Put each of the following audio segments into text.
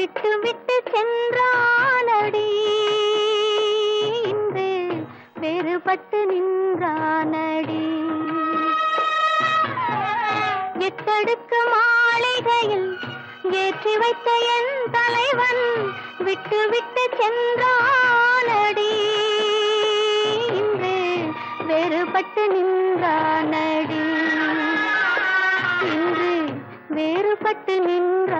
விட்டு விட்டு சென்றானடி. இன்று வேறுபட்டு நின்றானடி. எட்டடுக்கு மாளிகையில் ஏற்றி வைத்த என் தலைவன் விட்டு விட்டு சென்றானடி. இன்று வேறுபட்டு நின்றானடி. இன்று வேறுபட்டு நின்ற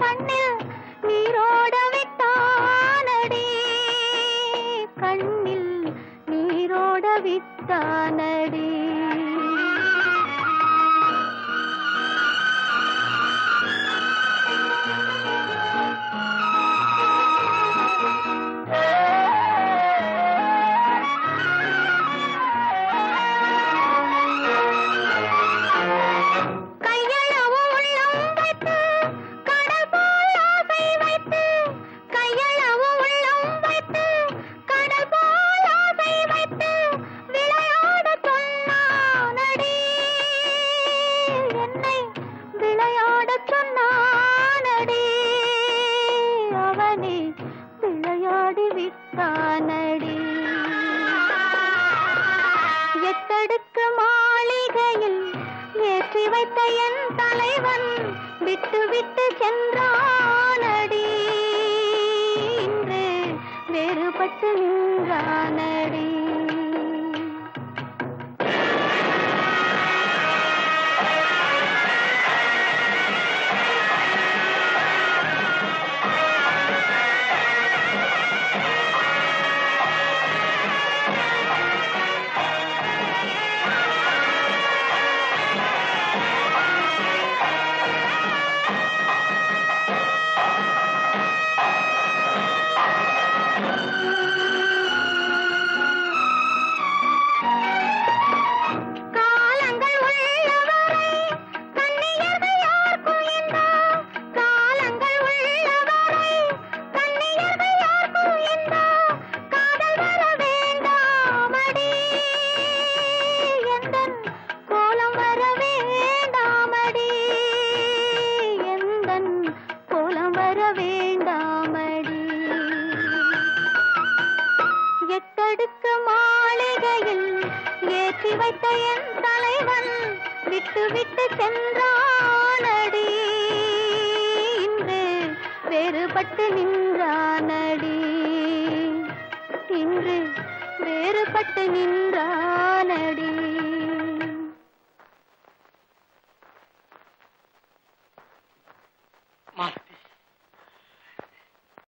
கண்ணில் நீரோட விட்டானடி. கண்ணில் நீரோட விட்டானடி. சொன்னானடி. அவனே விளையாடி விட்டானடி. எட்டடுக்கு மாளிகையில் ஏற்றி வைத்த என் தலைவன் விட்டு விட்டு சென்றானடி. இன்று வேறுபட்டு நின்றானடி. ஏற்றி வைத்த என் தலைவன் விட்டு விட்டு சென்றானடி. இன்று வேறுபட்டு நின்றானடி. இன்று வேறுபட்டு நின்றானடி.